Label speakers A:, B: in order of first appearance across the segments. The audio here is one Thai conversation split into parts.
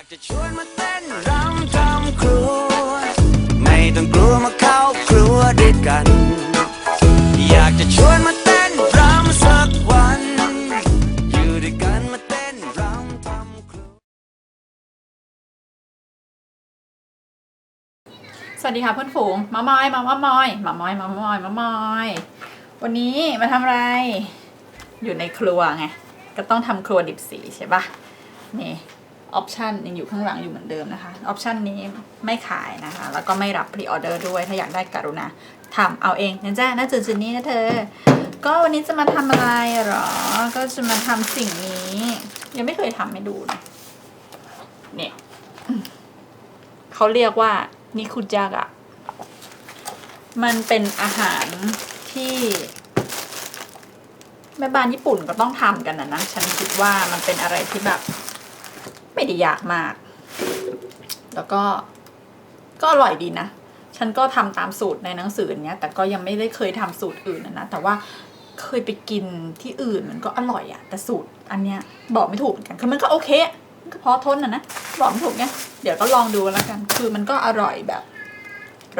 A: ากจะชวนมาเต้นรำทำครัว ไม่ต้องกลัวมาเข้าครัวด้วยกัน อยากจะชวนมาเต้นรำสักวัน อยู่ด้วยกันมาเต้นรำทำครัว
B: สวัสดีค่ะเพื่อนฝูงมามอยมามามอยมามอยมามอยมามอย วันนี้มาทำอะไร อยู่ในครัวไง ก็ต้องทำครัวดิบสีใช่ปะนี่ ออปชันยังอยู่ข้างหลังอยู่เหมือนเดิมนะคะออปชันนี้ไม่ขายนะคะ แล้วก็ไม่รับพรีออเดอร์ด้วยถ้าอยากได้กรุณาทำเอาเองนะจ๊ะน่าจุดจุดนี้นะเธอ ก็วันนี้จะมาทำอะไรหรอ ก็จะมาทำสิ่งนี้ ยังไม่เคยทำให้ดูนะเนี่ยเขาเรียกว่านิคุจักะ มันเป็นอาหารที่แม่บ้านญี่ปุ่นก็ต้องทำกันนะนะ ฉันคิดว่ามันเป็นอะไรที่แบบ ไม่ได้ยากมาก แล้วก็ก็อร่อยดีนะ ฉันก็ทำตามสูตรในหนังสือเนี้ย แต่ก็ยังไม่ได้เคยทำสูตรอื่นนะ แต่ว่าเคยไปกินที่อื่นมันก็อร่อยอะแต่สูตรอันเนี้ยบอกไม่ถูกเหมือนกัน คือมันก็โอเคก็พอทนนะนะบอกไม่ถูกไงเดี๋ยวก็ลองดูแล้วกัน คือมันก็อร่อยแบบ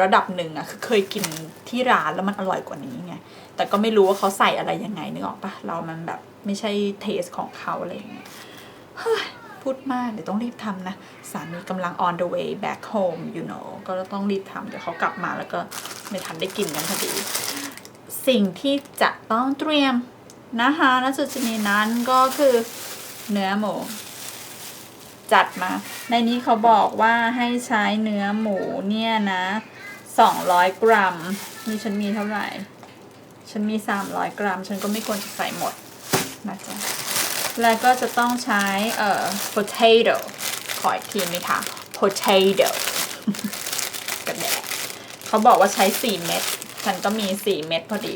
B: ระดับหนึ่งอะคือเคยกินที่ร้านแล้วมันอร่อยกว่านี้ไง แต่ก็ไม่รู้ว่าเขาใส่อะไรยังไงนึกออกปะเรามันแบบไม่ใช่เทสของเขาอะไรอย่างเงี้ย พูดมากเดี๋ยวต้องรีบทำนะ สามีกำลัง on the way back home you know ก็ต้องรีบทำเดี๋ยวเขากลับมาแล้วก็ไม่ทันได้กินกันพอดี สิ่งที่จะต้องเตรียมนะคะณจุดนี้นั้นก็คือเนื้อหมู จัดมา ในนี้เขาบอกว่าให้ใช้เนื้อหมูเนี่ยนะ 200 กรัม นี่ฉันมีเท่าไหร่ ฉันมี 300 กรัม ฉันก็ไม่ควรจะใส่หมดนะจ๊ะ แล้วก็จะต้องใช้เอ่อ potato ขออีกทีไหมคะ potato กระแดกเขาบอกว่าใช้ 4 เม็ด ฉันก็มี 4 เม็ดพอดี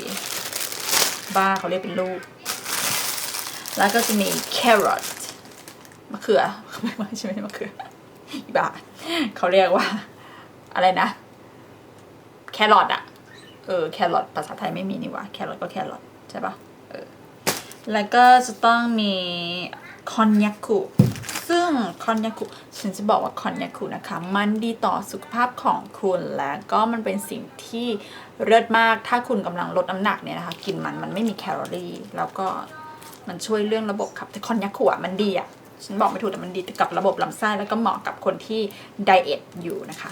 B: บ้าเขาเรียกเป็นลูก แล้วก็จะมี carrot มะเขือไม่ใช่ไม่ใช่มะเขืออีบ้าเขาเรียกว่า อะไรนะ แครอทอะเออ แครอทภาษาไทยไม่มีนี่หว่า แครอทก็แครอทใช่ปะ แล้วก็จะต้องมีคอนยักคุซึ่งคอนยักคุฉันจะบอกว่าคอนยักคุนะคะ มันดีต่อสุขภาพของคุณและก็มันเป็นสิ่งที่เลิศมากถ้าคุณกำลังลดน้ำหนักเนี่ยนะคะ กินมันมันไม่มีแคลอรี่ แล้วก็มันช่วยเรื่องระบบขับแต่คอนยักคุอะมันดีอะฉันบอกไม่ถูกแต่มันดีกับระบบลำไส้แล้วก็เหมาะกับคนที่ไดเอทอยู่นะคะ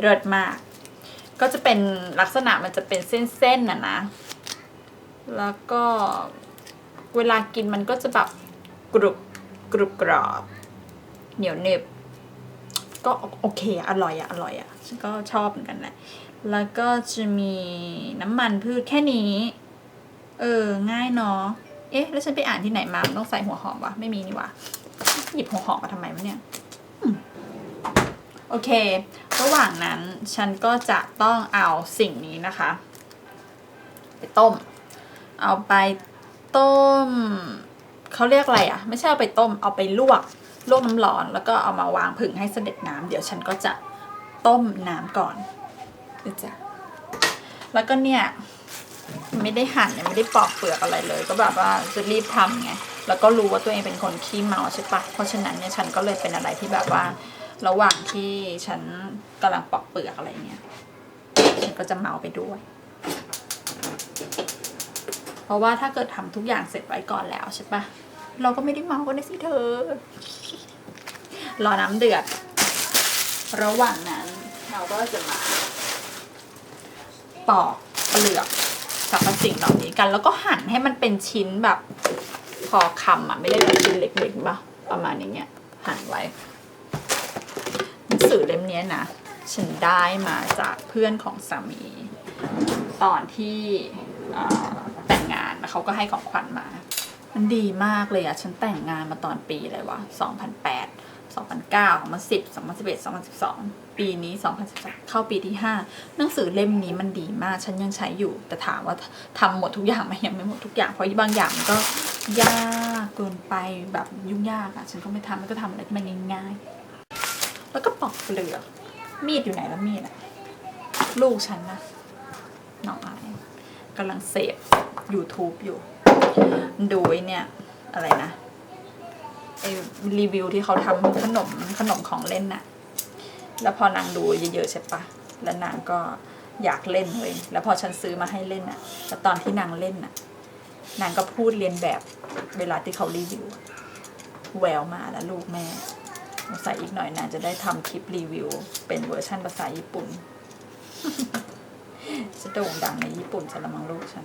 B: เลิศมาก ก็จะเป็นลักษณะมันจะเป็นเส้นๆน่ะนะ แล้วก็ เวลากินมันก็จะแบบกรุบกรุบกรอบ เหนียวเนบก็โอเค อร่อยอะอร่อยอะฉันก็ชอบเหมือนกันแหละ แล้วก็จะมีน้ำมันพืชแค่นี้ เออ ง่ายเนาะ เอ๊ะ แล้วฉันไปอ่านที่ไหนมาต้องใส่หัวหอมวะ ไม่มีนี่วะ หยิบหัวหอมมาทำไมวะเนี่ย โอเค ระหว่างนั้นฉันก็จะต้องเอาสิ่งนี้นะคะ ไปต้ม เอาไป ต้มเขาเรียกอะไรอะ่ะ ไม่ใช่เอาไปต้มเอาไปลวกลวกน้ำร้อน แล้วก็เอามาวางผึ่งให้เสด็จน้ำเดี๋ยวฉันก็จะต้มน้ำก่อนนะจ๊ะแล้วก็เนี่ยไม่ได้หั่นยังไม่ได้ปอกเปลือกอะไรเลย ก็แบบว่าจะรีบทำไงแล้วก็รู้ว่าตัวเองเป็นคนขี้เมาใช่ปะเพราะฉะนั้นเนี่ยฉันก็เลยเป็นอะไรที่แบบว่า ระหว่างที่ฉันกำลังปอกเปลือกอะไรเงี้ยฉันก็จะเมาไปด้วย เพราะว่าถ้าเกิดทำทุกอย่างเสร็จไว้ก่อนแล้วใช่ปะเราก็ไม่ได้เมากันนะสิเธอ รอน้ำเดือด ระหว่างนั้นเราก็จะมาปอกเปลือกสรรพสิ่งเหล่านี้กัน แล้วก็หั่นให้มันเป็นชิ้นแบบพอคำอะไม่ได้แบบชิ้นเล็กๆปะประมาณอย่างเงี้ยหั่นไว้หนังสือเล่มนี้นะฉันได้มาจากเพื่อนของสามี ตอนที่อ่อ แต่งงานแล้วเขาก็ให้ของขวัญมา มันดีมากเลยอะฉันแต่งงานมาตอนปีอะไรวะ2008 2009 2010 2011 2012 ปีนี้ 2013 เข้าปีที่ 5 หนังสือเล่มนี้มันดีมาก ฉันยังใช้อยู่ แต่ถามว่าทำหมดทุกอย่างไหมยังไม่หมดทุกอย่าง เพราะบางอย่างมันก็ยากเกินไปแบบยุ่งยากอะฉันก็ไม่ทำมันก็ทำอะไรที่มันง่ายๆ แล้วก็ปอกเปลือก มีดอยู่ไหนแล้วมีดอะลูกฉันนะ กำลังเสพ YouTube อยู่ ดูไอ้เนี่ย อะไรนะไอรีวิวที่เขาทำขนมขนมของเล่นน่ะ แล้วพอนางดูเยอะๆใช่ปะ แล้วนางก็อยากเล่นเลย แล้วพอฉันซื้อมาให้เล่นน่ะ แล้วตอนที่นางเล่นน่ะ นางก็พูดเรียนแบบเวลาที่เขารีวิว แววมาแล้วลูกแม่สงสัยอีกหน่อยนางจะได้ทำคลิปรีวิว เป็นเวอร์ชั่นภาษาญี่ปุ่น จะโด่งดังในญี่ปุ่นจะละมังลูกฉัน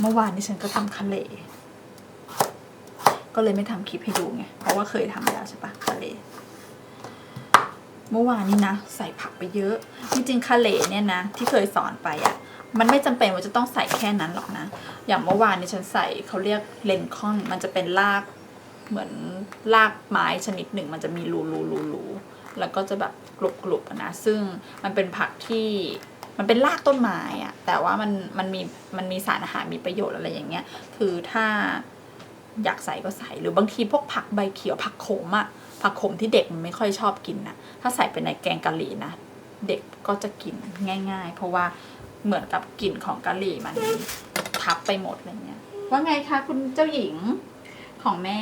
B: เมื่อวานนี้ฉันก็ทำคาเลก็เลยไม่ทำคลิปให้ดูไง เพราะว่าเคยทำแล้วใช่ปะคาเลเมื่อวานนี้นะ ใส่ผักไปเยอะ จริงๆคาเลเนี่ยนะ ที่เคยสอนไปอะ่ะมันไม่จำเป็นว่าจะต้องใส่แค่นั้นหรอกนะ อย่างเมื่อวานนี้ฉันใส่เขาเรียกเลนคอน มันจะเป็นรากเหมือนรากไม้ชนิดหนึ่ง มันจะมีรูรูรูรู แล้วก็จะแบบกรุบกรุบอะนะซึ่งมันเป็นผักที่มันเป็นรากต้นไม้อะแต่ว่ามันมันมีมันมีสารอาหารมีประโยชน์อะไรอย่างเงี้ย คือถ้าอยากใส่ก็ใส่หรือบางทีพวกผักใบเขียวผักโขมอะผักโขมที่เด็กมันไม่ค่อยชอบกินนะถ้าใส่เป็นในแกงกะหรี่นะเด็กก็จะกินง่าย ๆ เพราะว่าเหมือนกับกลิ่นของกะหรี่มันทับไปหมดอะไรเงี้ยว่าไงคะคุณเจ้าหญิงของแม่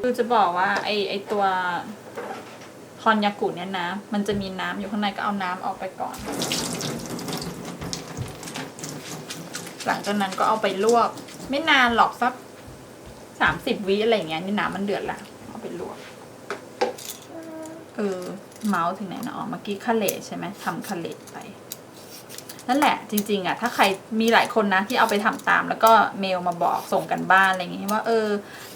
B: คือจะบอกว่าไอไอตัว คอนยากุเนี่ยนะ มันจะมีน้ำอยู่ข้างในก็เอาน้ำออกไปก่อน หลังจากนั้นก็เอาไปลวก ไม่นานหรอกสักสามสิบวิอะไรอย่างเงี้ยนี่น้ำมันเดือดละเอาไปลวก เออ เมาส์ถึงไหนนะอ๋อเมื่อกี้คาเลใช่ไหมทำคาเลไปนั่นแหละจริงๆอะถ้าใครมีหลายคนนะที่เอาไปทำตาม แล้วก็เมลมาบอกส่งกันบ้านอะไรอย่างงี้ว่าเออ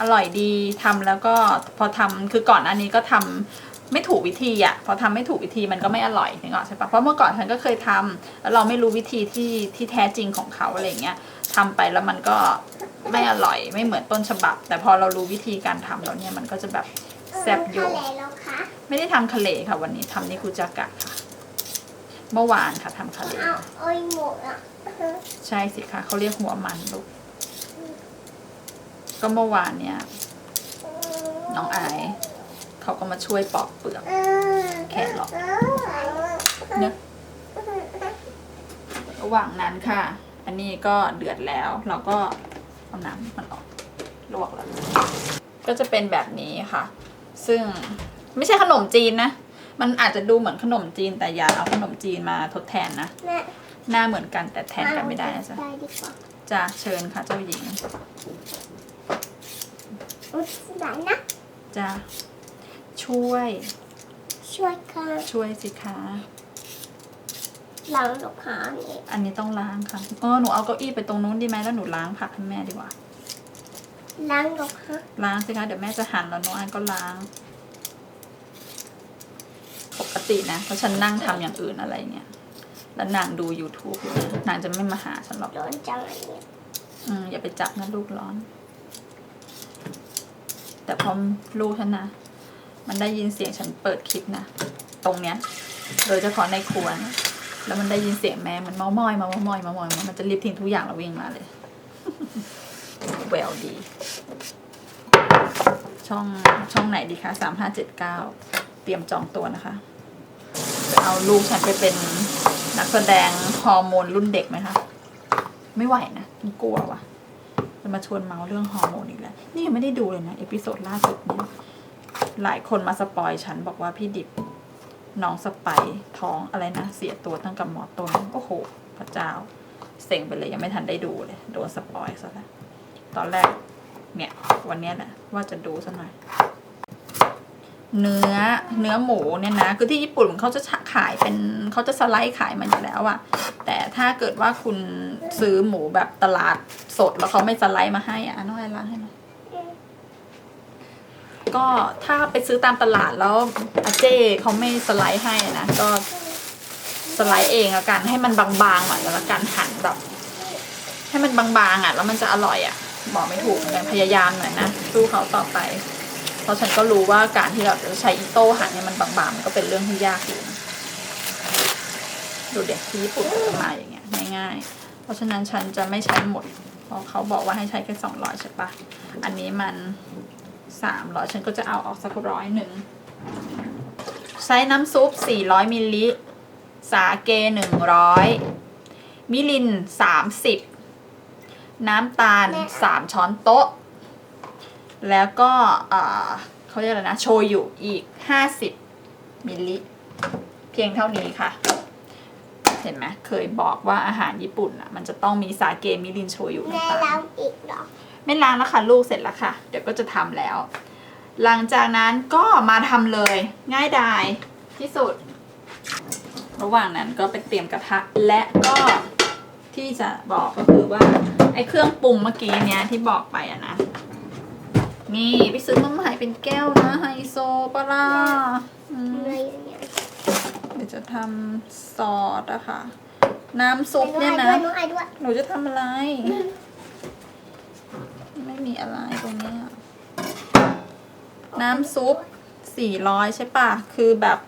B: อร่อยดีทำแล้วก็พอทำคือก่อนอันนี้ก็ทำ ไม่ถูกวิธีอะพอทำไม่ถูกวิธีมันก็ไม่อร่อยนึกออกใช่ปะเพราะเมื่อก่อนฉันก็เคยทำแล้วเราไม่รู้วิธีที่ที่แท้จริงของเขาอะไรอย่างเงี้ยทำไปแล้วมันก็ไม่อร่อยไม่เหมือนต้นฉบับ แต่พอเรารู้วิธีการทำแล้วเนี่ยมันก็จะแบบแซ่บโย
C: ทะเลแล้วคะ
B: ไม่ได้ทำคาเลค่ะ วันนี้ทำนิคุจากะค่ะเมื่อวานค่ะทำคาเล
C: เอาโอ้ยหมดอะ
B: ใช่สิคะเขาเรียกหัวมันลูกก็เมื่อวานเนี่ยน้องอาย เขาก็มาช่วยปอกเปลือกแค่หรอกเนอะระหว่างนั้นค่ะ อันนี้ก็เดือดแล้ว เราก็เอาน้ำมันออกลวกแล้ว ก็จะเป็นแบบนี้ค่ะ ซึ่งไม่ใช่ขนมจีนนะ มันอาจจะดูเหมือนขนมจีนแต่อย่าเอาขนมจีนมาทดแทนนะ หน้าเหมือนกันแต่แทนกันไม่ได้นะจ๊ะ
C: ได้ดีกว่า
B: จ้ะเชิญค่ะเจ้าหญิง
C: อุ๊ยหนนะ
B: จ้ะ ช่วย
C: ช่วยค่ะ
B: ช่วยสิคะ
C: ล้างลูกค้านี่
B: อันนี้ต้องล้างค่ะเออหนูเอาเก้าอี้ไปตรงนู้นดีไหมแล้วหนูล้างผักให้แม่ดีกว่า
C: ล้างลูกค้า
B: ล้างสิคะเดี๋ยวแม่จะหั่นแล้วน้องอันก็ล้าง ปกตินะเพราะฉันนั่งทำอย่างอื่นอะไรเงี้ยแล้วนางดู YouTube อยู่นะนางจะไม่มาหาฉันหรอก
C: โดนจังอันนี้
B: อืมอย่าไปจับนะลูกร้อน แต่พอลูกฉันนะ มันได้ยินเสียงฉันเปิดคลิปนะ ตรงเนี้ย โดยเฉพาะในครัวนะแล้วมันได้ยินเสียงแม่มันมามอยมามามอยมามอยมันจะรีบทิ้งทุกอย่างแล้ววิ่งมาเลยแววดี ช่องช่องไหนดีคะสามห้าเจ็ดเก้าเตรียมจองตัวนะคะ จะเอาลูกฉันไปเป็นนักแสดงฮอร์โมนรุ่นเด็กไหมคะ ไม่ไหวนะมันกลัวว่ะจะมาชวนเมาส์เรื่องฮอร์โมนอีกแล้ว นี่ยังไม่ได้ดูเลยนะ เอพิโซดล่าสุดเนี่ย หลายคนมาสปอยฉันบอกว่าพี่ดิบน้องสไปท้องอะไรนะ เสียตัวตั้งกับหมอต้นโอ้โห พระเจ้า เซ็งไปเลยยังไม่ทันได้ดูเลย โดนสปอยซะแล้วตอนแรก เนี่ย วันนี้แหละว่าจะดูสักหน่อยเนื้อเนื้อหมูเนี่ยนะคือที่ญี่ปุ่นเขาจะขายเป็นเขาจะสไลด์ขายมาอยู่แล้วอะแต่ถ้าเกิดว่าคุณซื้อหมูแบบตลาดสดแล้วเขาไม่สไลด์มาให้อะน้องไอร้านให้หน่อย ก็ถ้าไปซื้อตามตลาดแล้วอาเจ้เขาไม่สไลด์ให้นะก็สไลด์เองละกันให้มันบางๆหน่อยแล้วกันหั่นแบบให้มันบางๆอะ แล้วมันจะอร่อยอะบอกไม่ถูกเหมือนกันพยายามหน่อยนะสู้เขาต่อไป เพราะฉันก็รู้ว่าการที่เราจะใช้อีโต้หั่นให้มันบางๆมันก็เป็นเรื่องที่ยากอยู่ดูเด็กที่ญี่ปุ่นก็จะมาอย่างเงี้ยง่ายๆ เพราะฉะนั้นฉันจะไม่ใช้หมดเพราะเขาบอกว่าให้ใช้แค่สองร้อยใช่ปะอันนี้มัน สามร้อยฉันก็จะเอาออกสักร้อยหนึ่งใช้น้ำซุปสี่ร้อยมิลลิสาเกหนึ่งร้อยมิลินสามสิบน้ำตาลสามช้อนโต๊ะ แล้วก็เขาเรียกอะไรนะ โชยุอีก50มิลลิเพียงเท่านี้ค่ะ เห็นไหมเคยบอกว่าอาหารญี่ปุ่นอะ มันจะต้องมีสาเกมิรินโชยุ
C: แม่
B: น้ำตาล
C: ล้างอีกหรอ
B: ไม่ล้างแล้วค่ะลูกเสร็จแล้วค่ะ เดี๋ยวก็จะทำแล้ว หลังจากนั้นก็มาทำเลยง่ายดายที่สุด ระหว่างนั้นก็ไปเตรียมกระทะและก็ที่จะบอกก็คือว่าไอ้เครื่องปรุงเมื่อกี้เนี้ยที่บอกไปอะนะ นี่ไปซื้อมาใหม่เป็นแก้วนะไฮโซปะล่าอืม
C: เลยอย่างเงี้ย
B: เดี๋ยวจะทำซอสอะค่ะ น้ำซุป
C: หนู
B: เนี่ย
C: ให้
B: นะ
C: ด้วยหนูให้ด้วย
B: หนูจะทำอะไรไม่มี อะไรตรงเนี้ยน้ำซุปสี่ร้อยใช่ปะคือแบบ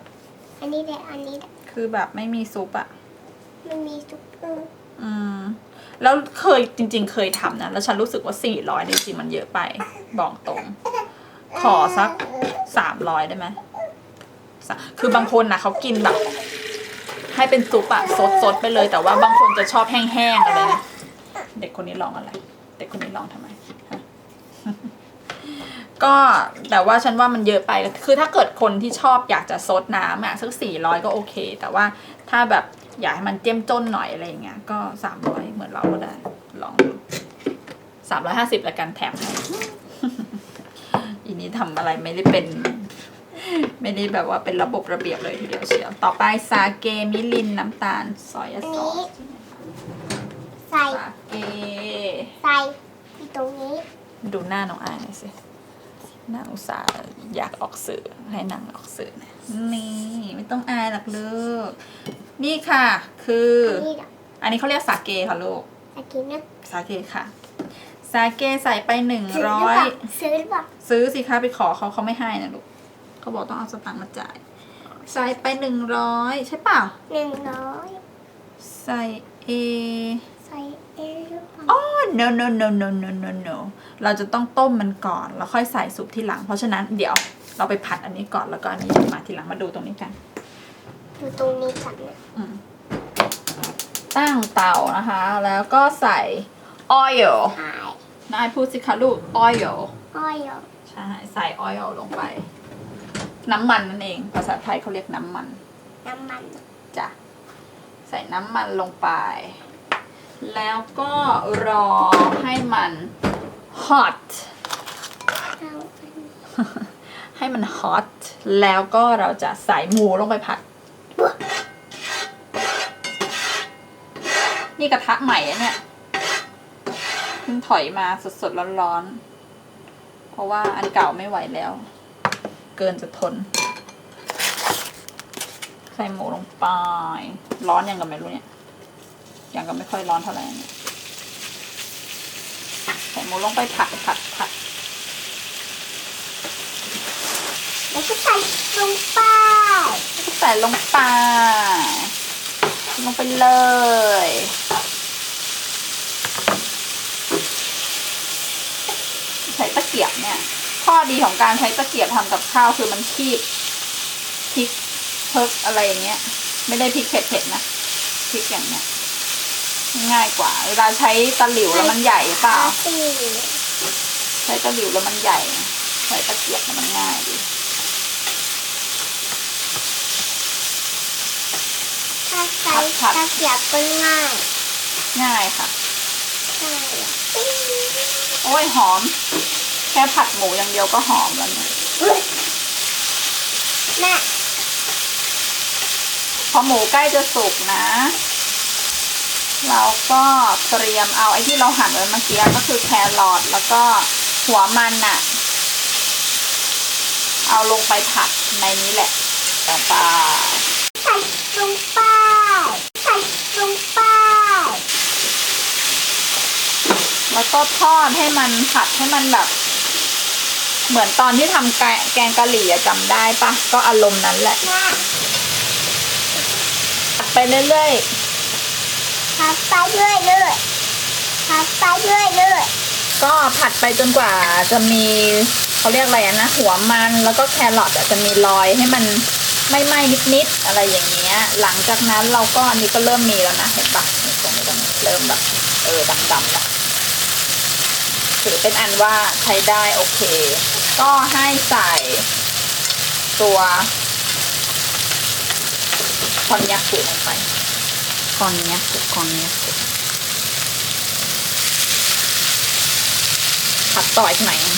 C: อันนี้แหละอันนี้แหละ
B: คือแบบไม่มีซุปอะ
C: มันมีซุปเปอร์
B: อืม แล้วเคยจริง ๆ เคยทำนะ แล้วฉันรู้สึกว่าสี่ร้อยจริงๆมันเยอะไป บอกตรง ขอสักสามร้อยได้ไหมสะคือบางคนนะเขากินแบบ ให้เป็นซุปอะสดสดๆไปเลย แต่ว่าบางคนจะชอบแห้งๆอะไรนะเด็กคนนี้ลองอะไร เด็กคนนี้ลองทำไมฮะ ก็แต่ว่าฉันว่ามันเยอะไป คือถ้าเกิดคนที่ชอบอยากจะซดน้ำอะสักสี่ร้อยก็โอเค แต่ว่าถ้าแบบอยากให้มันเจ้มจนหน่อยอะไรอย่างเงี้ยก็สามร้อยเหมือนเราก็ได้ ลองสามร้อยห้าสิบละกันแถมให้อีนี้ทำอะไรไม่ได้เป็น ไม่ได้แบบว่าเป็นระบบระเบียบเลยทีเดียวเชียว ต่อไปซาเกมิลินน้ำตาลซอย
C: อัน
B: ซอ
C: นี้
B: ส
C: ใส่
B: ซาเก
C: ใส่ที่ตรงนี้
B: ดูหน้าน้องอายหน่อยสิ นางอุตส่าห์อยากออกสื่อให้นางออกสื่อนะนี่ ไม่ต้องอายหรอกลูกนี่ค่ะ คือ
C: อันนี้เหรอ
B: อันนี้เขาเรียกสาเกค่ะลูก
C: ตะกี้นะ
B: สาเกค่ะ สาเกใส่ไปหนึ่ง
C: ซื้อห
B: ร้
C: รือ
B: อ
C: เป
B: ย
C: ล่าซื้อหรือเปล่า
B: ซื้อสิคะไปขอเขาเขาไม่ให้นะลูกเขาบอกต้องเอาสตังค์มาจ่าย ใส่ไปหนึ่งร้อยใช่เปล่า
C: หนึ่งร้อย
B: ใส่เอ
C: ใส่เองหรื อเปล่า
B: อ๋อ no no no no no no no เราจะต้องต้มมันก่อน แล้วค่อยใส่ซุปทีหลัง เพราะฉะนั้นเดี๋ยวเราไปผัดอันนี้ก่อนแล้วก็อันนี้มาทีหลังมาดูตรงนี้กัน
C: ดูตรงนี้กันนะ
B: อืมตั้งเตานะคะ แล้วก็ใส่ oil
C: ใช่
B: นายพูดสิคะลูก oil
C: อ้อยเหรอ
B: ใช่ใส่ oil ลงไป น้ำมันนั่นเอง ภาษาไทยเขาเรียกน้ำมัน
C: น้ำมัน
B: จ้ะใส่น้ำมันลงไป แล้วก็รอให้มัน hot
C: เอาอันนี้
B: ให้มัน hot แล้วก็เราจะใส่หมูลงไปผัด นี่กระทะใหม่อะเนี่ยเพิ่งถอยมาสดๆร้อนๆ เพราะว่าอันเก่าไม่ไหวแล้ว เกินจะทน ใส่หมูลงไป ร้อนยังกับไม่รู้เนี่ย ยังกับไม่ค่อยร้อนเท่าไหร่ใส่หมูลงไปผัดผัดผัด
C: แล้วก็ใส่ลงไป
B: ใส่ลงไปลงไปเลยใช้ตะเกียบเนี่ย ข้อดีของการใช้ตะเกียบทำกับข้าวคือมันคีบพริกเพิกอะไรอย่างเงี้ย ไม่ได้พริกเผ็ดๆนะพริกอย่างเนี้ย ง่ายกว่าเวลาใช้ตะหลิวแล้วมันใหญ่เปล่า
C: ตี
B: ใช้ตะหลิวแล้วมันใหญ่ ใช้ตะเกียบแล้วมันง่ายดี
C: ถ้าใส่ตะเกียบก็ง่าย
B: ง่ายค่ะ
C: ใช่
B: โอ้ยหอม แค่ผัดหมูอย่างเดียวก็หอมแล้วเนี่ย
C: อุ๊ยแม่
B: พอหมูใกล้จะสุกนะ เราก็เตรียมเอาไอ้ที่เราหั่นไว้เมื่อกี้ก็คือแครอทแล้วก็หัวมันน่ะ เอาลงไปผัดในนี้แหละต่อไป
C: ใส่ลงไปใส่ลงไป
B: แล้วก็ทอดให้มันผัดให้มันแบบ เหมือนตอนที่ทำแกงกะหรี่จำได้ปะก็อารมณ์นั้นแหละผัดไปเรื่อย
C: พับไปเรื่อยเรื่อยพับไปเรื่อยเรื่อย
B: ๆก็ผัดไปจนกว่าจะมีเขาเรียกอะไรนะหัวมันแล้วก็แครอทจะมีรอยให้มันไม่ไหม้นิดๆอะไรอย่างเงี้ย หลังจากนั้นเราก็อันนี้ก็เริ่มมีแล้วนะเห็นปะตรงนี้ตรงนี้เริ่มแบบเออดำๆแล้วถือเป็นอันว่าใช้ได้โอเค ก็ให้ใส่ตัวคอนยักกุลงไป คอนยักกุคอนยักกุผัดต่ออีกหน่อยนึง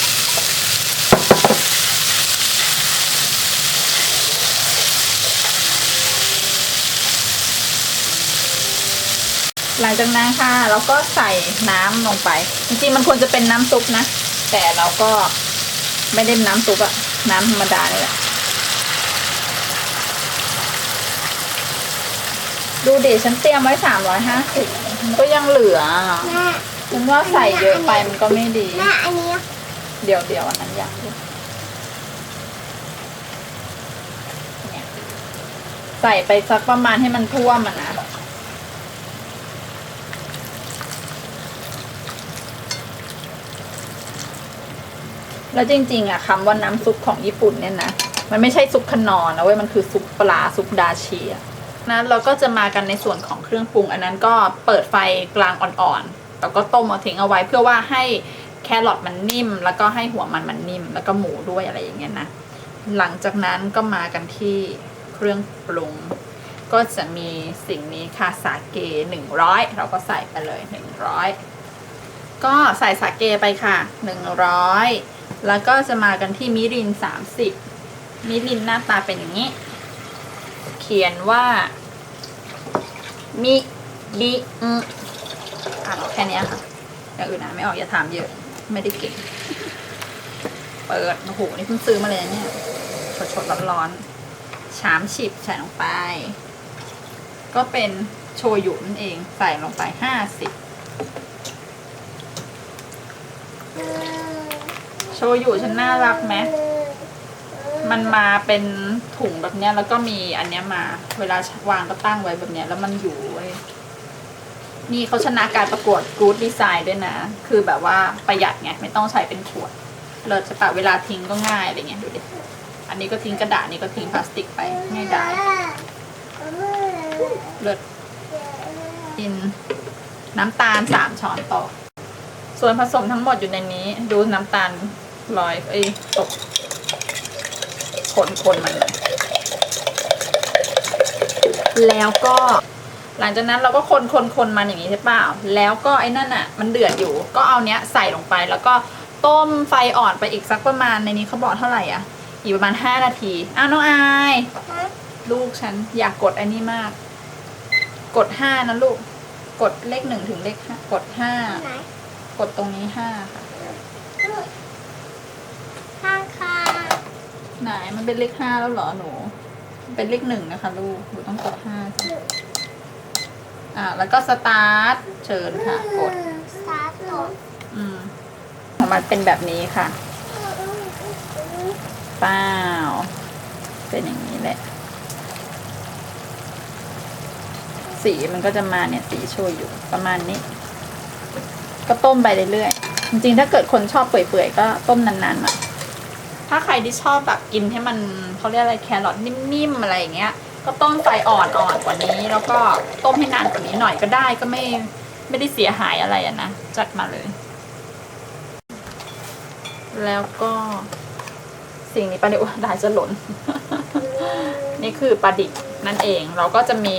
B: หลังจากนั้นค่ะเราก็ใส่น้ำลงไป จริงๆมันควรจะเป็นน้ำซุปนะ แต่เราก็ไม่ได้น้ำซุปอะน้ำธรรมดาเนี่แหละ ดูดิฉันเตรียมไว้สามร้อยห้าสิบมันก็ยังเหลืออะ
C: แม่
B: ฉันว่าใส่เยอะไปมันก็ไม่ดี
C: แม่อันนี้
B: เดี๋ยวเดี๋ยวอันนั้นอยากดูเนี่ยใส่ไปสักประมาณให้มันท่วมอะนะ แล้วจริง ๆ อะคำว่าน้ำซุปของญี่ปุ่นเนี่ยนะ มันไม่ใช่ซุปขนอนนะเว้ย มันคือซุปปลาซุปดาชีอะ นะเราก็จะมากันในส่วนของเครื่องปรุง อันนั้นก็เปิดไฟกลางอ่อนๆแล้วก็ต้มเอาทิ้งเอาไว้เพื่อว่าให้แครอทมันนิ่ม แล้วก็ให้หัวมันมันนิ่ม แล้วก็หมูด้วยอะไรอย่างเงี้ยนะ หลังจากนั้นก็มากันที่เครื่องปรุง ก็จะมีสิ่งนี้ค่ะสาเกหนึ่งร้อยเราก็ใส่ไปเลยหนึ่งร้อยก็ใส่สาเกไปค่ะหนึ่งร้อยแล้วก็จะมากันที่มิรินสามสิบมิรินหน้าตาเป็นอย่างนี้ เขียนว่า มิรินอ่านออกแค่นี้ค่ะอย่างอื่นอ่านไม่ออกอย่าถามเยอะ ไม่ได้เก่ง เปิด โอ้โห นี่เพิ่งซื้อมาเลยเนี่ยสดๆร้อนๆชามฉิบใส่ลงไป ก็เป็นโชยุนั่นเองใส่ลงไปห้าสิบโชยุฉันน่ารักไหมมันมาเป็นถุงแบบเนี้ยแล้วก็มีอันเนี้ยมา เวลาวางก็ตั้งไว้แบบเนี้ยแล้วมันอยู่ นี่เขาชนะการประกวดกู๊ดดีไซน์ด้วยนะ คือแบบว่าประหยัดไง ไม่ต้องใช้เป็นขวด เลิศใช่ปะเวลาทิ้งก็ง่ายอะไรเงี้ยดูดิ อันนี้ก็ทิ้งกระดาษนี่ก็ทิ้งพลาสติกไปง่ายได้เลิศกินน้ำตาลสามช้อนโต๊ะส่วนผสมทั้งหมดอยู่ในนี้ ดูน้ำตาลลอยเอ้ยตกคนคนมันเลยแล้วก็ หลังจากนั้นเราก็คนคนคนมันอย่างนี้ใช่เปล่า แล้วก็ไอ้นั่นอะมันเดือดอยู่ ก็เอาเนี้ยใส่ลงไป แล้วก็ต้มไฟอ่อนไปอีกสักประมาณในนี้เขาบอกเท่าไหร่อะ อีกประมาณห้านาที อ้าวน้องอาย ลูกฉันอยากกดอันนี้มาก กดห้านะลูก กดเลขหนึ่งถึงเลขห้ากดห้า
C: ไหน
B: กดตรงนี้ห้าค่ะ
C: ข้างค่ะ
B: ไหนมันเป็นเลขห้าแล้วเหรอหนูมันเป็นเลขหนึ่งนะคะ ลูก หนูต้องกดห้าสิ อ่าแล้วก็สตาร์ทเชิญค่ะ กด
C: สตาร์ทโหลด
B: อืมออกมาเป็นแบบนี้ค่ะเปล่าเป็นอย่างนี้แหละ สีมันก็จะมาเนี่ยสีโชยอยู่ประมาณนี้ ก็ต้มไปเรื่อยๆจริงๆ ถ้าเกิดคนชอบเปื่อยๆ ก็ต้มนานๆหน่อยถ้าใครที่ชอบแบบกินให้มันเขาเรียกอะไรแครอทนิ่มๆ อะไรอย่างเงี้ย ก็ต้มไฟอ่อนอ่อนกว่านี้ แล้วก็ต้มให้นานกว่านี้หน่อยก็ได้ก็ไม่ไม่ได้เสียหายอะไรอะนะจัดมาเลย แล้วก็สิ่งนี้ปลาดิบได้จะหล่น นี่คือปลาดิบนั่นเอง เราก็จะมี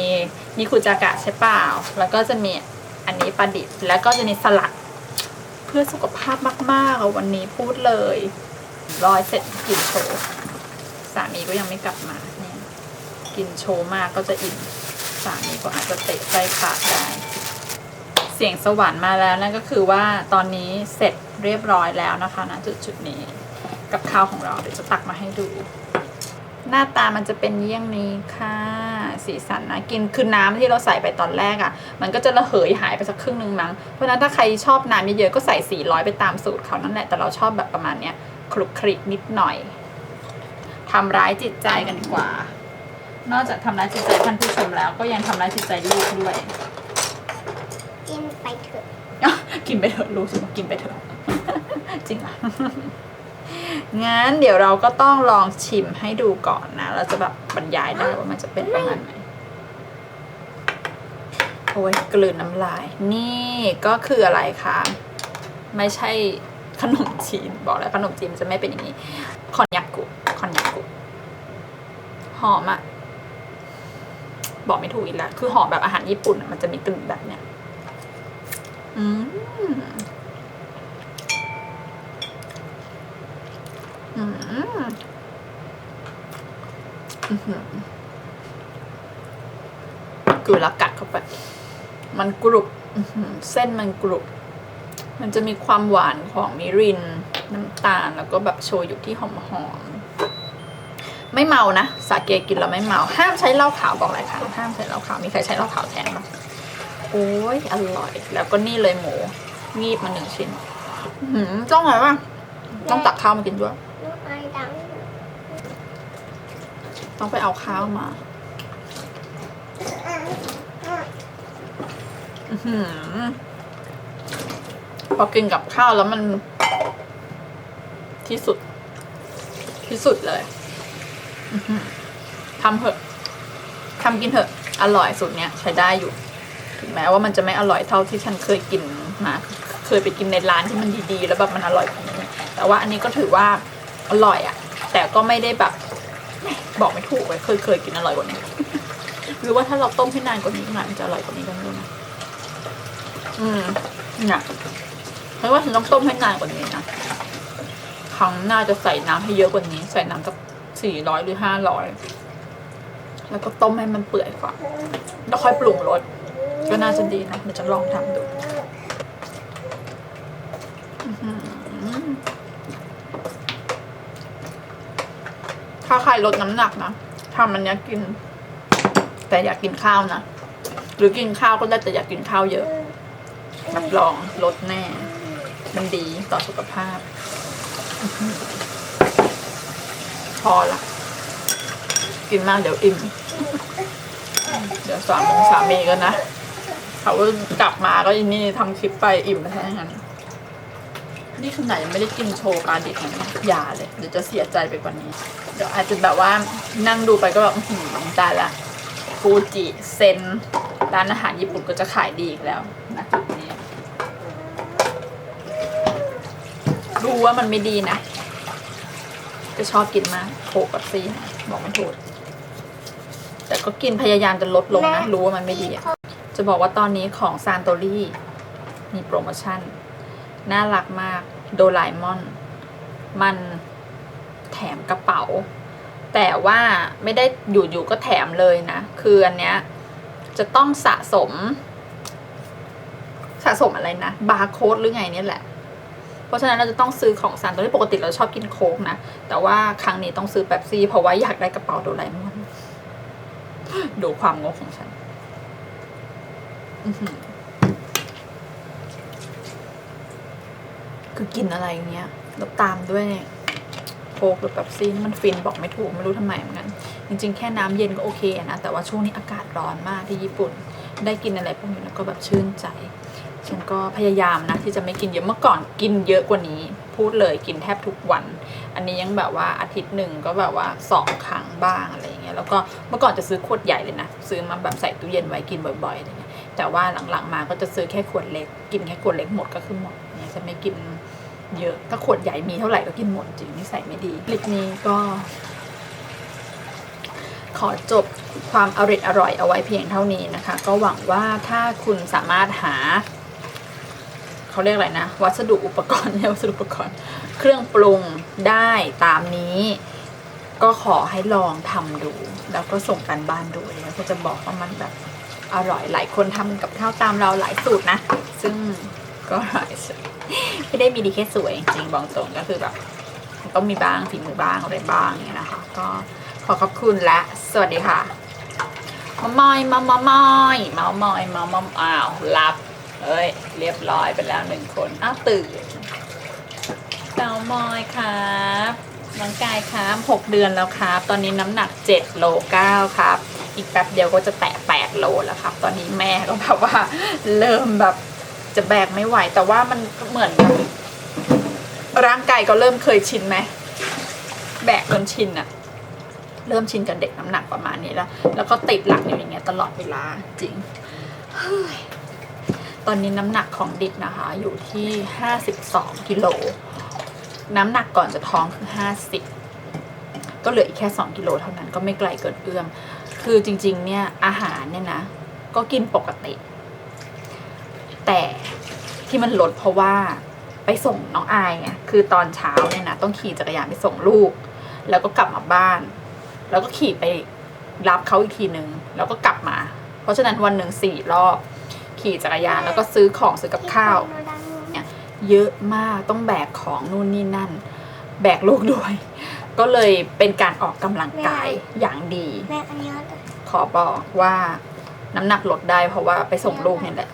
B: นี่คุจากะใช่เปล่า แล้วก็จะมีอันนี้ปลาดิบ แล้วก็จะมีสลัด เพื่อสุขภาพมากๆวันนี้พูดเลยรอยเสร็จกินโชว์สามีก็ยังไม่กลับมา กินโชว์มากก็จะอิ่มสามีก็อาจจะเตะใจขาดได้ เสียงสวรรค์มาแล้วนั่นก็คือว่าตอนนี้เสร็จเรียบร้อยแล้วนะคะณจุดจุดนี้กับข้าวของเราเดี๋ยวจะตักมาให้ดู หน้าตามันจะเป็นเยี่ยงนี้ค่ะสีสันนะกินคือน้ำที่เราใส่ไปตอนแรกอะ่ะ มันก็จะระเหยหายไปสักครึ่งนึงมั้งเพราะฉะนั้นถ้าใครชอบน้ำเยอะๆก็ใส่ 400 ไปตามสูตรเขานั่นแหละแต่เราชอบแบบประมาณเนี้ยคลุกคลิกนิดหน่อยทำร้ายจิตใจกันดีกว่า นอกจากทำร้ายจิตใจท่านผู้ชมแล้ว ก็ยังทำร้ายจิตใจลูกด้วย
C: กินไปเถอะ
B: อะกินไปเถอะรู้สึกว่ากินไปเถอะ จริงเหรองั้นเดี๋ยวเราก็ต้องลองชิมให้ดูก่อนนะ เราจะแบบบรรยายได้ว่ามันจะเป็นประมาณไหนโอ้ยกลืนน้ำลาย นี่ก็คืออะไรคะไม่ใช่ขนมจีนบอกแล้วขนมจีนมันจะไม่เป็นอย่างนี้ คอนยักกุคอนยักกุหอมอะ บอกไม่ถูกอีกแล้ว คือหอมแบบอาหารญี่ปุ่นอะมันจะมีกลิ่นแบบเนี้ยอืมอืมอื้อหือคือแล้วกัดเข้าไป มันกรุบเส้นมันกรุบ มันจะมีความหวานของมิริน น้ำตาล แล้วก็แบบโชยุที่หอมๆ ไม่เมานะสาเกกินแล้วไม่เมา ห้ามใช้เหล้าขาวบอกเลยค่ะห้ามใช้เหล้าขาวมีใครใช้เหล้าขาวแทนปะโอ้ยอร่อย แล้วก็นี่เลยหมูงีบมาหนึ่งชิ้นหือต้องอะไรวะต้องตักข้าวมากินด้วยต้องไปเอาข้าวมาอือหือพอกินกับข้าวแล้วมันที่สุดที่สุดเลย ทำเถอะทำกินเถอะ อร่อยสุดเนี้ยใช้ได้อยู่ ถึงแม้ว่ามันจะไม่อร่อยเท่าที่ฉันเคยกินมา เคยไปกินในร้านที่มันดีๆ แล้วแบบมันอร่อยกว่านี้แต่ว่าอันนี้ก็ถือว่าอร่อยอะแต่ก็ไม่ได้แบบบอกไม่ถูกเลยเคยเคยกินอร่อยกว่านี้หรือว่าถ้าเราต้มให้นานกว่านี้มันจะอร่อยกว่านี้ก็ไม่รู้นะอืมเนี่ยเพราะว่าฉันต้องต้มให้นานกว่านี้นะครั้งหน้าจะใส่น้ำให้เยอะกว่านี้ ใส่น้ำสัก สี่ร้อยหรือห้าร้อยแล้วก็ต้มให้มันเปื่อยก่อนแล้วค่อยปรุงรสก็น่าจะดีนะเดี๋ยวจะลองทำดูอื้อหือถ้าใครลดน้ำหนักนะทำอันเนี้ยกิน แต่อยากกินข้าวนะหรือกินข้าวก็ได้แต่อยากกินข้าวเยอะรับรองลดแน่ มันดีต่อสุขภาพ พอละกินมากเดี๋ยวอิ่ม เดี๋ยวสามโมงสามเมก็นะเขาว่ากลับมาก็อินนี่ทำคลิปไปอิ่มไปแค่นั้นนี่ขนาดยังไม่ได้กินโชว์ปลาดิบนะอย่าเลย เดี๋ยวจะเสียใจไปกว่านี้ เดี๋ยวอาจจะแบบว่านั่งดูไปก็แบบอื้อหืมตายละฟูจิเซนร้านอาหารญี่ปุ่นก็จะขายดีอีกแล้วนะจุดนี้รู้ว่ามันไม่ดีนะ จะชอบกินมากโคกกับซีนะบอกไม่ถูกแต่ก็กินพยายามจะลดลงนะ รู้ว่ามันไม่ดีอะจะบอกว่าตอนนี้ของซานโตรี่มีโปรโมชั่น น่ารักมากโดราเอมอน มันแถมกระเป๋า แต่ว่าไม่ได้อยู่ๆก็แถมเลยนะ คืออันเนี้ยจะต้องสะสม สะสมอะไรนะ บาร์โค้ดหรือไงเนี่ยแหละ เพราะฉะนั้นเราจะต้องซื้อของซานโตรี่ปกติเราชอบกินโค้กนะ แต่ว่าครั้งนี้ต้องซื้อแป๊บซี่ เพราะว่าอยากได้กระเป๋าโดราเอมอนดูความงกของฉันคือกินอะไรเงี้ยแล้วตามด้วยโค้กหรือแบบซีนมันฟินบอกไม่ถูกไม่รู้ทำไมเหมือนกัน จริง ๆ แค่น้ำเย็นก็โอเคนะ แต่ว่าช่วงนี้อากาศร้อนมากที่ญี่ปุ่น ได้กินอะไรพวกนี้แล้วก็แบบชื่นใจ ฉันก็พยายามนะที่จะไม่กินเยอะเมื่อก่อนกินเยอะกว่านี้ พูดเลยกินแทบทุกวัน อันนี้ยังแบบว่าอาทิตย์หนึ่งก็แบบว่าสองครั้งบ้างอะไรอย่างเงี้ยแล้วก็เมื่อก่อนจะซื้อขวดใหญ่เลยนะซื้อมาแบบใส่ตู้เย็นไว้กินบ่อยๆอะไรเงี้ยแต่ว่าหลังๆมาก็จะซื้อแค่ขวดเล็ก กินแค่ขวดเล็กหมดก็คือหมดเนี่ยจะไม่กินเยอะถ้าขวดใหญ่มีเท่าไหร่ก็กินหมดจริงนิสัยไม่ดีคลิปนี้ก็ ขอจบความอร่อยอร่อยเอาไว้เพียงเท่านี้นะคะ ก็หวังว่าถ้าคุณสามารถหา เขาเรียกอะไรนะ วัสดุอุปกรณ์เนี่ยวัสดุอุปกรณ์ เครื่องปรุงได้ตามนี้ ก็ขอให้ลองทำดู แล้วก็ส่งกันบ้านดูแล้วก็จะบอกว่ามันแบบอร่อยหลายคนทำกับข้าวตามเราหลายสูตรนะ ซึ่งก็อร่อยไม่ได้มีดีแค่สวยจริงบอกตรงก็คือแบบต้องมีบ้างฝีมือบ้างอะไรบ้างอย่างเงี้ยนะคะ ก็ขอขอบคุณและ สวัสดีค่ะมามอยมามามอยมามอยมามามอ้าวหลับ เอ้ย เรียบร้อยไปแล้วหนึ่งคน อ้าวตื่นเตามอยครับน้องกายครับหกเดือนแล้วครับ ตอนนี้น้ำหนักเจ็ดโลเก้าครับ อีกแป๊บเดียวก็จะแตะแปดโลแล้วครับ ตอนนี้แม่ก็แบบว่า เริ่มแบบจะแบกไม่ไหว แต่ว่ามันเหมือนแบบร่างกายก็เริ่มเคยชินไหมแบกจนชินอะเริ่มชินกับเด็กน้ำหนักประมาณนี้แล้ว แล้วก็ติดหลักอยู่อย่างเงี้ยตลอดเวลาจริงเฮ้ย ตอนนี้น้ำหนักของดิบนะคะ อยู่ที่ 52กิโลน้ำหนักก่อนจะท้องคือ 50 ก็เหลืออีกแค่ 2กิโลเท่านั้นก็ไม่ไกลเกินเอื้อม คือจริงๆเนี่ยอาหารเนี่ยนะ ก็กินปกติ แต่ที่มันลดเพราะว่าไปส่งน้องอายไงคือตอนเช้าเนี่ยนะต้องขี่จักรยานไปส่งลูก แล้วก็กลับมาบ้าน แล้วก็ขี่ไปรับเขาอีกทีหนึ่งแล้วก็กลับมา เพราะฉะนั้นวันหนึ่งสี่รอบ ขี่จักรยานแล้วก็ซื้อของซื้อกับข้าวเยอะมากต้องแบกของนู่นนี่นั่น แบกลูกด้วย ก็เลยเป็นการออกกำลังกายอย่างดี
C: แม่อันนี้
B: ขอบอกว่าน้ำหนักลดได้เพราะว่าไปส่งลูกเนี่ยแหละ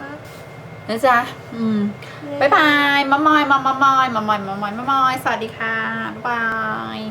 B: นะจ๊ะ อืมบายบาย มามอย มามามอย มามอย มามอย มามอย สวัสดีค่ะ บ๊ายบาย